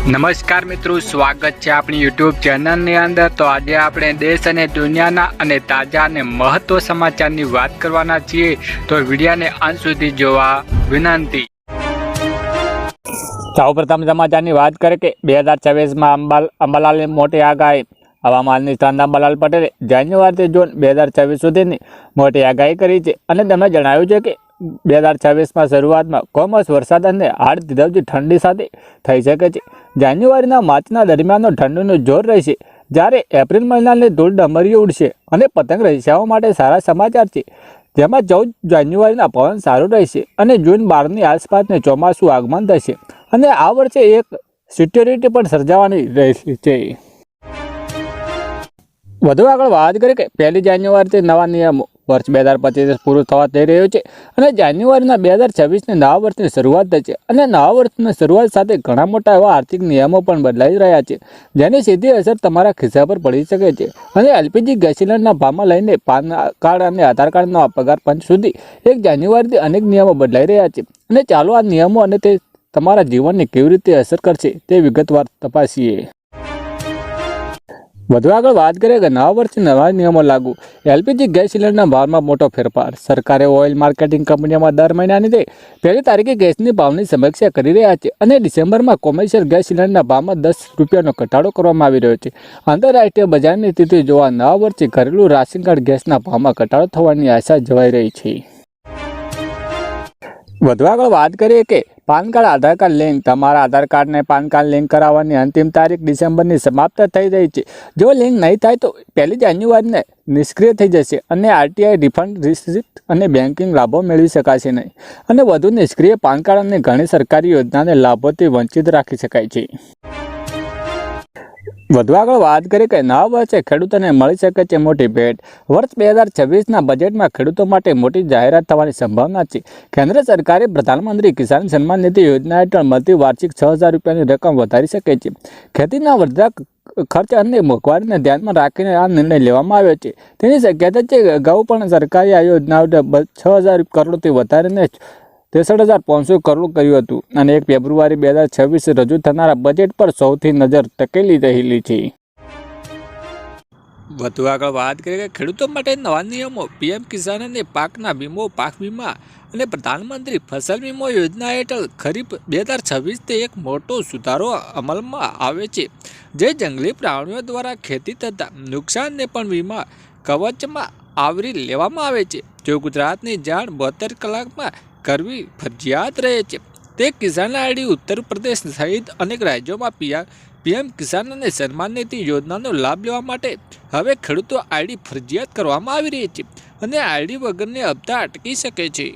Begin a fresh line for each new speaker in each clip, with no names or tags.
નમસ્કાર મિત્રો, સ્વાગત છે આપણી યુટ્યુબ ચેનલની અંદર. તો આજે આપણે દેશ અને દુનિયાના અને તાજા અને મહત્વ સમાચારની વાત કરવાના છીએ. તો વિડીયાને અંત સુધી જોવા વિનંતી. સૌ પ્રથમ સમાચારની વાત કરીએ કે બે હજાર છવ્વીસમાં અંબાલ અંબાલાલની મોટી આગાહી. હવામાન સ્થાન અંબાલાલ પટેલે જાન્યુઆરીથી જૂન બે હજાર છવ્વીસ સુધીની મોટી આગાહી કરી છે. અને તેમણે જણાવ્યું છે કે બે હજાર છવ્વીસમાં શરૂઆતમાં કોમર્સ વરસાદ અને હાડ ધીરવતી ઠંડી સાથે થઈ શકે છે. જાન્યુઆરીના માર્ચના દરમિયાનનો ઠંડીનું જોર રહેશે. જ્યારે એપ્રિલ મહિનાની ધૂળ ડમરી ઉડશે અને પતંગ રહીશાઓ માટે સારા સમાચાર છે. જેમાં ચૌદ જાન્યુઆરીના પવન સારું રહેશે અને જૂન બારની આસપાસને ચોમાસું આગમન થશે. અને આ વર્ષે એક સિક્યોરિટી પણ સર્જાવાની રહેશે. છે વધુ આગળ વાત કરીએ કે પહેલી જાન્યુઆરીથી નવા નિયમો વર્ષ બે હજાર પચીસ પૂરું થવા થઈ રહ્યું છે અને જાન્યુઆરીના બે હજાર છવ્વીસને નવા વર્ષની શરૂઆત થઈ છે. અને નવા વર્ષની શરૂઆત સાથે ઘણા મોટા એવા આર્થિક નિયમો પણ બદલાઈ રહ્યા છે, જેની સીધી અસર તમારા ખિસ્સા પર પડી શકે છે. અને એલપીજી ગેસ સિલિન્ડરના ભાવમાં લઈને પાન કાર્ડ અને આધાર કાર્ડનો પગાર પંચ સુધી એક જાન્યુઆરીથી અનેક નિયમો બદલાઈ રહ્યા છે. અને ચાલો આ નિયમો અને તે તમારા જીવનને કેવી રીતે અસર કરશે તે વિગતવાર તપાસીએ. વધુ આગળ વાત કરીએ કે નવા વર્ષે નવા નિયમો લાગુ. એલપીજી ગેસ સિલિન્ડરના ભાવમાં મોટો ફેરફાર. સરકારે ઓઇલ માર્કેટિંગ કંપનીઓમાં દર મહિનાની તે પહેલી તારીખે ગેસની ભાવની સમીક્ષા કરી રહ્યા છે અને ડિસેમ્બરમાં કોમર્શિયલ ગેસ સિલિન્ડરના ભાવમાં દસ રૂપિયાનો ઘટાડો કરવામાં આવી રહ્યો છે. આંતરરાષ્ટ્રીય બજારની સ્થિતિ જોવા નવા વર્ષે ઘરેલું રાશન કાર્ડ ગેસના ભાવમાં ઘટાડો થવાની આશા જવાઈ રહી છે. વધુ આગળ વાત કરીએ કે PAN card, Aadhaar card link. તમારા આધાર કાર્ડને પાન કાર્ડ લિંક કરાવવાની અંતિમ તારીખ ડિસેમ્બરની સમાપ્ત થઈ રહી છે. જો લિંક નહીં થાય તો પહેલી જાન્યુઆરીને નિષ્ક્રિય થઈ જશે અને આરટીઆઈ રિફંડ રિસિપ્ટ અને બેન્કિંગ લાભો મેળવી શકાશે નહીં. અને વધુ નિષ્ક્રિય પાન કાર્ડ અને ઘણી સરકારી યોજનાને લાભોથી વંચિત રાખી શકાય છે. વધુ આગળ વાત કરીએ કે નવા વર્ષે ખેડૂતોને મળી શકે છે મોટી ભેટ. વર્ષ બે હજાર છવ્વીસના બજેટમાં ખેડૂતો માટે મોટી જાહેરાત થવાની સંભાવના છે. કેન્દ્ર સરકારે પ્રધાનમંત્રી કિસાન સન્માન નિધિ યોજના હેઠળ મળતી વાર્ષિક છ હજાર રૂપિયાની રકમ વધારી શકે છે. ખેતીના વધતા ખર્ચ અને મોંઘવારીને ધ્યાનમાં રાખીને આ નિર્ણય લેવામાં આવ્યો છે. તેની શક્યતા છે અગાઉ પણ સરકારે આ યોજના છ હજાર કરોડથી વધારીને ત્રેસઠ હજાર પાંચસો કરોડ કર્યું હતું અને એક ફેબ્રુઆરી બે હજાર છવ્વીસ રજૂ થનારા બજેટ પર સૌથી નજર ટકેલી રહેલી છે. વધુ આગળ વાત કરીએ કે ખેડૂતો માટે નવા નિયમો, પીએમ કિસાન અને પાકના વીમો, પાક વીમા અને પ્રધાનમંત્રી ફસલ વીમો યોજના હેઠળ ખરીફ બે હજાર છવ્વીસથી એક મોટો સુધારો અમલમાં આવે છે. જે જંગલી પ્રાણીઓ દ્વારા ખેતી થતા નુકસાનને પણ વીમા કવચમાં આવરી લેવામાં આવે છે. જો ગુજરાતની જાણ બોતેર કલાકમાં કરવી ફરજિયાત રહે છે. તે કિસાન આઈડી ઉત્તર પ્રદેશ સહિત અનેક રાજ્યોમાં પીઆર, પીએમ કિસાન અને સન્માન નીતિ યોજનાનો લાભ લેવા માટે હવે ખેડૂતો આઈડી ફરજિયાત કરવામાં આવી રહી છે અને આઈડી વગરને હપ્તા અટકી શકે છે.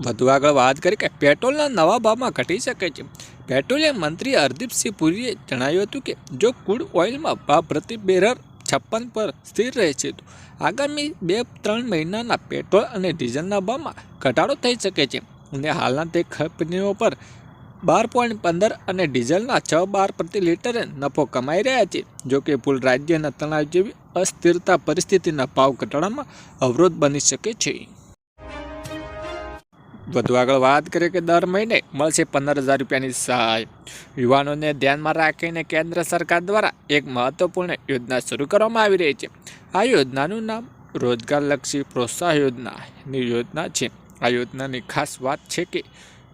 વધુ આગળ વાત કરી કે પેટ્રોલના નવા ભાવમાં ઘટી શકે છે. પેટ્રોલિયમ મંત્રી હરદીપસિંહ પુરીએ જણાવ્યું હતું કે જો ક્રૂડ ઓઇલમાં ભાવ પ્રતિ બેરલ છપ્પન પર સ્થિર રહે છે. આગામી બે, ત્રણ મહિનાના પેટ્રોલ અને ડીઝલના ભાવમાં ઘટાડો થઈ શકે છે. અને હાલના તે કંપનીઓ પર બાર પોઈન્ટ પંદર અને ડીઝલના છ, બાર પ્રતિ લીટરે નફો કમાઈ રહ્યા છે. જો કે પુલ રાજ્યના તણાવ જેવી અસ્થિરતા પરિસ્થિતિના ભાવ ઘટાડામાં અવરોધ બની શકે છે. વધુ આગળ વાત કરીએ કે દર મહિને મળશે પંદર હજાર રૂપિયાની સહાય. યુવાનોને ધ્યાનમાં રાખીને કેન્દ્ર સરકાર દ્વારા એક મહત્વપૂર્ણ યોજના શરૂ કરવામાં આવી રહી છે. આ યોજનાનું નામ રોજગારલક્ષી પ્રોત્સાહન યોજનાની યોજના છે. આ યોજનાની ખાસ વાત છે કે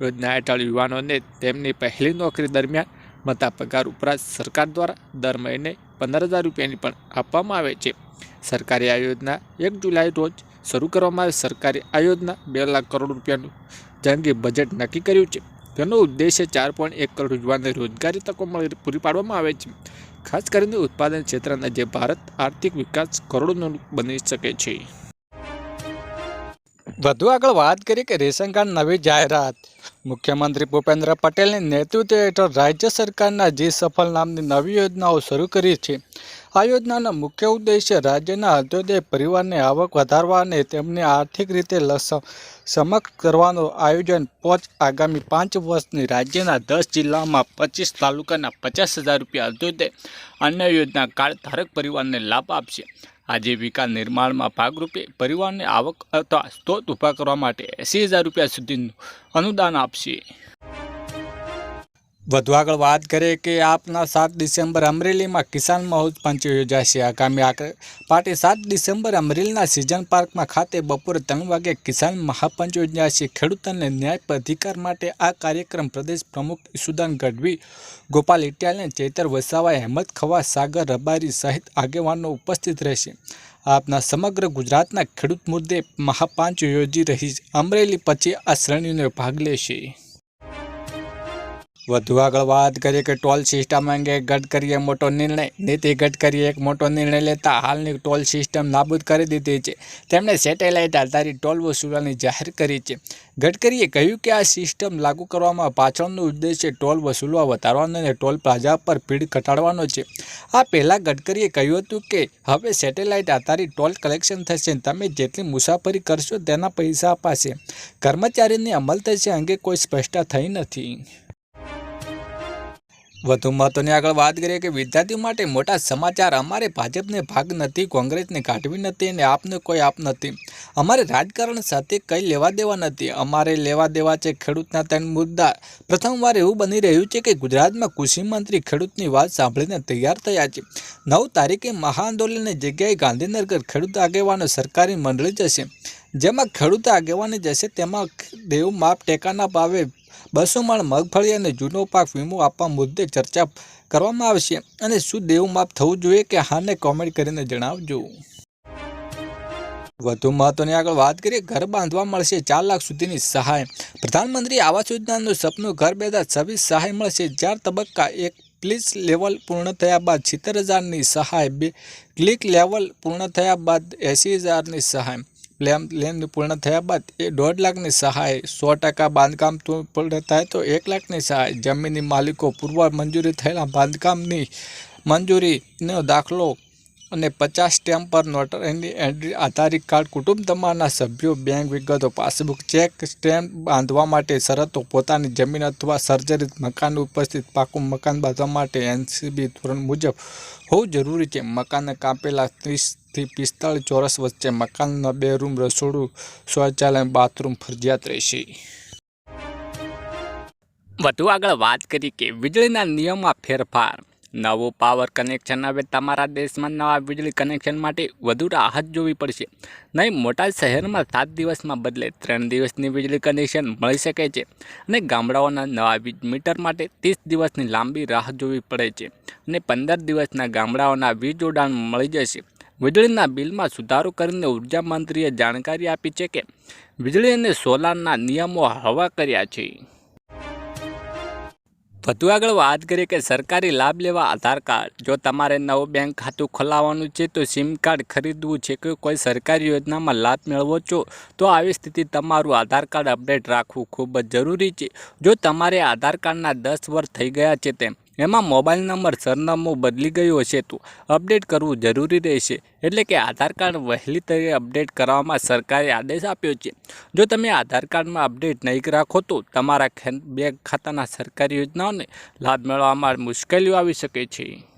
યોજના હેઠળ યુવાનોને તેમની પહેલી નોકરી દરમિયાન મતા પગાર ઉપરાંત સરકાર દ્વારા દર મહિને પંદર હજાર રૂપિયાની પણ આપવામાં આવે છે. સરકારે આ યોજના એક જુલાઈ રોજ શરૂ કરવામાં આવી. સરકારે આ યોજના બે લાખ કરોડ રૂપિયાનું જંગી બજેટ નક્કી કર્યું છે. તેનો ઉદ્દેશ્ય ચાર પોઈન્ટ એક કરોડ યુવાનને રોજગારી તકો મળી, પૂરી પાડવામાં આવે છે. ખાસ કરીને ઉત્પાદન ક્ષેત્રના જે ભારત આર્થિક વિકાસ કરોડોનો બની શકે છે. વધુ આગળ વાત કરીએ કે રેશન કાર્ડ નવી જાહેરાત. મુખ્યમંત્રી ભૂપેન્દ્ર પટેલની નેતૃત્વ હેઠળ રાજ્ય સરકારના જે સફળ નામની નવી યોજનાઓ શરૂ કરી છે, આ યોજનાનો મુખ્ય ઉદ્દેશ્ય રાજ્યના અંત્યોદય પરિવારની આવક વધારવા અને તેમને આર્થિક રીતે સમક્ષ કરવાનું આયોજન પહોંચ આગામી પાંચ વર્ષની રાજ્યના દસ જિલ્લામાં પચીસ તાલુકાના પચાસ હજાર રૂપિયા અંત્યોદય અન્ય યોજના કાર્ડ ધારક પરિવારને લાભ આપશે. આજીવિકા નિર્માણમાં ભાગરૂપે પરિવારને આવક અથવા સ્ત્રોત ઊભા કરવા માટે એંસી હજાર રૂપિયા સુધીનું અનુદાન આપશે. વધુ આગળ વાત કરીએ કે આપના સાત ડિસેમ્બર અમરેલીમાં કિસાન મહોત્સવ યોજાશે આગામી આક- પાર્ટી સાત ડિસેમ્બર અમરેલીના સિઝન પાર્કમાં ખાતે બપોરે ત્રણ વાગે કિસાન મહાપંચ યોજાશે ખેડૂતોને ન્યાય અધિકાર માટે આ કાર્યક્રમ પ્રદેશ પ્રમુખ ઈસુદાન ગઢવી, ગોપાલ ઇટિયાલને ચેતર વસાવા હેમત ખવા સાગર રબારી સહિત આગેવાનો ઉપસ્થિત રહેશે. આપના સમગ્ર ગુજરાતના ખેડૂત મુદ્દે મહાપાંચ યોજી રહી અમરેલી પછી આ શ્રેણીનો ભાગ લેશે. વધુ આગળ વાત કરીએ કે ટોલ સિસ્ટમ અંગે ગડકરીએ મોટો નિર્ણય. નીતિ ગડકરીએ એક મોટો નિર્ણય લેતા હાલની ટોલ સિસ્ટમ નાબૂદ કરી દીધી છે. તેમણે સેટેલાઇટ આધારિત ટોલ વસૂલવાની જાહેર કરી છે. ગડકરીએ કહ્યું કે આ સિસ્ટમ લાગુ કરવામાં પાછળનો ઉદ્દેશ્ય ટોલ વસૂલવા વધારવાનો અને ટોલ પ્લાઝા પર ભીડ ઘટાડવાનો છે. આ પહેલાં ગડકરીએ કહ્યું હતું કે, હવે સેટેલાઇટ આધારિત ટોલ કલેક્શન થશે તમે જેટલી મુસાફરી કરશો તેના પૈસા અપાશે. કર્મચારીની અમલ થશે અંગે કોઈ સ્પષ્ટતા થઈ નથી. વધુ મહત્વની આગળ વાત કરીએ કે વિદ્યાર્થીઓ માટે મોટા સમાચાર અમારે ભાજપને ભાગ નથી, કોંગ્રેસને કાઢવી નથી અને આપને કોઈ આપ નથી. અમારે રાજકારણ સાથે કંઈ લેવા દેવા નથી. અમારે લેવા દેવા છે ખેડૂતના ત્રણ મુદ્દા. પ્રથમવાર એવું બની રહ્યું છે કે ગુજરાતમાં કૃષિ મંત્રી ખેડૂતની વાત સાંભળીને તૈયાર થયા છે. નવ તારીખે મહાઆંદોલનની જગ્યાએ ગાંધીનગર ખેડૂત આગેવાનો સરકારી મંડળી જશે. જેમાં ખેડૂત આગેવાની જશે, તેમાં દેવ માપ ટેકાના ભાવે બસો મણ મગફળી અને જૂનો પાક વીમો આપવા મુદ્દે ચર્ચા કરવામાં આવશે. અને શું દેવું માપ થવું જોઈએ કે હાને કોમેન્ટ કરીને જણાવજો. વધુ મહત્વની આગળ વાત કરીએ, ઘર બાંધવા મળશે ચાર લાખ સુધીની સહાય. પ્રધાનમંત્રી આવાસ યોજનાનું સપનું ઘર બેદા છવ્વીસ સહાય મળશે. ચાર તબક્કા, એક પ્લીસ લેવલ પૂર્ણ થયા બાદ સિત્તેર હજારની સહાય, બે ક્લિક લેવલ પૂર્ણ થયા બાદ એંસી હજારની સહાય. પ્લેન લેન પૂર્ણ થયા બાદ એ દોઢ લાખની સહાય, સો ટકા બાંધકામ પૂર્ણ થાય તો એક લાખની સહાય. જમીનની માલિકો પૂર્વ મંજૂરી થયેલા બાંધકામની મંજૂરીનો દાખલો અને પચાસ સ્ટેમ્પ પર નોટર એની એન્ટ્રી આધારિત કાર્ડ, કુટુંબ તમારના સભ્યો, બેંક વિગતો, પાસબુક, ચેક સ્ટેમ્પ બાંધવા માટે શરતો, પોતાની જમીન અથવા સર્જરિત મકાન ઉપસ્થિત પાકું મકાન બાંધવા માટે એનસીબી ધોરણ મુજબ હોવું જરૂરી છે. મકાનને કાપેલા ત્રીસથી પિસ્તાળીસ ચોરસ વચ્ચે મકાનના બે રૂમ રસોડું, શૌચાલય, બાથરૂમ ફરજિયાત રહેશે.
વધુ આગળ વાત કરી કે વીજળીના નિયમમાં ફેરફાર. નવું પાવર કનેક્શન હવે તમારા દેશમાં નવા વીજળી કનેક્શન માટે વધુ રાહત જોવી પડશે. નહીં, મોટા શહેરમાં સાત દિવસમાં બદલે ત્રણ દિવસની વીજળી કનેક્શન મળી શકે છે અને ગામડાઓના નવા વીજ મીટર માટે ત્રીસ દિવસની લાંબી રાહ જોવી પડે છે અને પંદર દિવસના ગામડાઓના વીજ જોડાણ મળી જશે. વીજળીના બિલમાં સુધારો કરીને ઊર્જા મંત્રીએ જાણકારી આપી છે કે વીજળી અને સોલારના નિયમો હળવા કર્યા છે. વધુ આગળ વાત કરીએ કે સરકારી લાભ લેવા આધાર કાર્ડ. જો તમારે નવું બેંક ખાતું ખોલાવવાનું છે તો સિમ કાર્ડ ખરીદવું છે. કે કોઈ સરકારી યોજનામાં લાભ મેળવો છો તો આવી સ્થિતિ તમારું આધાર કાર્ડ અપડેટ રાખવું ખૂબ જ જરૂરી છે. જો તમારે આધાર કાર્ડના દસ વર્ષ થઈ ગયા છે તેમ એમાં મોબાઈલ નંબર સરનામું બદલી ગયું હશે તો અપડેટ કરવું જરૂરી રહેશે. એટલે કે આધાર કાર્ડ વહેલી તરીકે અપડેટ કરવામાં સરકારે આદેશ આપ્યો છે. જો તમે આધાર કાર્ડમાં અપડેટ નહીં રાખો તો તમારા બેંક ખાતાના સરકારી યોજનાઓને લાભ મેળવવામાં મુશ્કેલીઓ આવી શકે છે.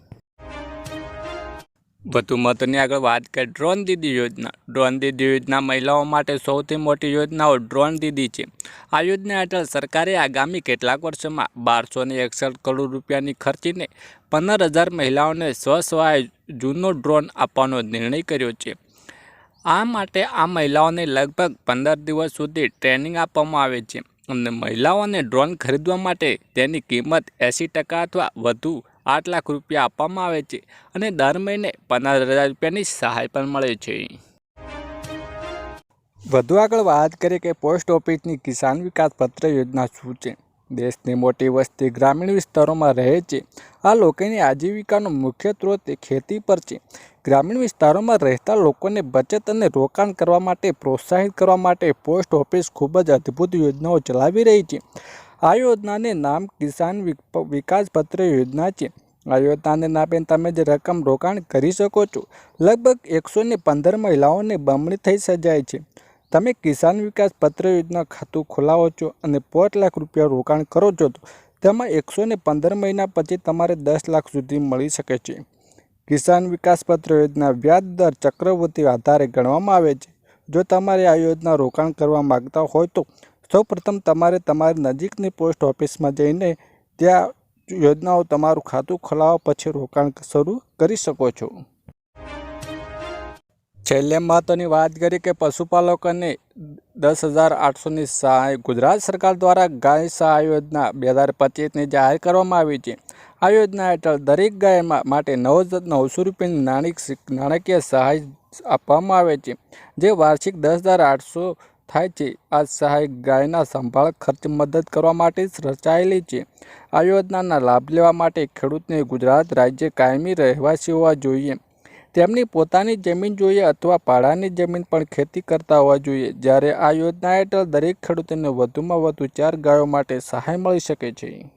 વધુ મહત્વની આગળ વાત કરીએ ડ્રોન દીદી યોજના. ડ્રોન દીદી યોજના મહિલાઓ માટે સૌથી મોટી યોજનાઓ ડ્રોન દીદી છે. આ યોજના હેઠળ સરકારે આગામી કેટલાક વર્ષોમાં બારસો ને એકસઠ કરોડ રૂપિયાની ખર્ચીને પંદર હજાર મહિલાઓને સ્વસહાય જૂનો ડ્રોન આપવાનો નિર્ણય કર્યો છે. આ માટે આ મહિલાઓને લગભગ પંદર દિવસ સુધી ટ્રેનિંગ આપવામાં આવે છે. અને મહિલાઓને ડ્રોન ખરીદવા માટે તેની કિંમત એંસી ટકા અથવા વધુ આઠ લાખ રૂપિયા આપવામાં આવે છે અને દર મહિને પંદર હજાર રૂપિયાની સહાય પણ મળે છે.
વધુ આગળ વાત કરીએ કે પોસ્ટ ઓફિસની કિસાન વિકાસ પત્ર યોજના શું છે? દેશની મોટી વસ્તી ગ્રામીણ વિસ્તારોમાં રહે છે. આ લોકોની આજીવિકાનો મુખ્ય સ્ત્રોત ખેતી પર છે. ગ્રામીણ વિસ્તારોમાં રહેતા લોકોને બચત અને રોકાણ કરવા માટે પ્રોત્સાહિત કરવા માટે પોસ્ટ ઓફિસ ખૂબ જ અદ્ભુત યોજનાઓ ચલાવી રહી છે. આ યોજનાને નામ કિસાન વિક- વિકાસ પત્ર યોજના છે. આ યોજનાને નામે તમે જે રકમ રોકાણ કરી શકો છો. લગભગ એકસો ને પંદર મહિલાઓને બમણી થઈ સજાય છે. તમે કિસાન વિકાસ પત્ર યોજના ખાતું ખોલાવો છો અને પાંચ લાખ રૂપિયા રોકાણ કરો છો તો તેમાં એકસો ને પંદર મહિના પછી તમારે દસ લાખ સુધી મળી શકે છે. કિસાન વિકાસ પત્ર યોજના વ્યાજ દર ચક્રવૃત્તિ આધારે ગણવામાં આવે છે. જો તમારે આ યોજના રોકાણ કરવા માગતા હોય તો સૌપ્રથમ તમારે તમારી નજીકની પોસ્ટ ઓફિસમાં જઈને ત્યાં યોજનાઓ તમારું ખાતું ખોલાવવા પછી રોકાણ શરૂ કરી શકો છો. છેલ્લે મહત્ત્વની વાત કરી કે પશુપાલકોને દસ હજાર આઠસોની સહાય ગુજરાત સરકાર દ્વારા ગાય સહાય યોજના બે હજાર પચીસની જાહેર કરવામાં આવી છે. આ યોજના હેઠળ દરેક ગાયમાં માટે નવ નવસો રૂપિયાની નાણી નાણાકીય સહાય આપવામાં આવે છે, જે વાર્ષિક દસ હજાર આઠસો થાય છે. આ સહાય ગાયના સંભાળ, ખર્ચ, મદદ કરવા માટે રચાયેલી છે. આ યોજનાના લાભ લેવા માટે ખેડૂતને ગુજરાત રાજ્ય કાયમી રહેવાસી હોવા જોઈએ. તેમની પોતાની જમીન જોઈએ અથવા ભાડાની જમીન પણ ખેતી કરતા હોવા જોઈએ. જ્યારે આ યોજના હેઠળ દરેક ખેડૂતોને વધુમાં વધુ ચાર ગાયો માટે સહાય મળી શકે છે.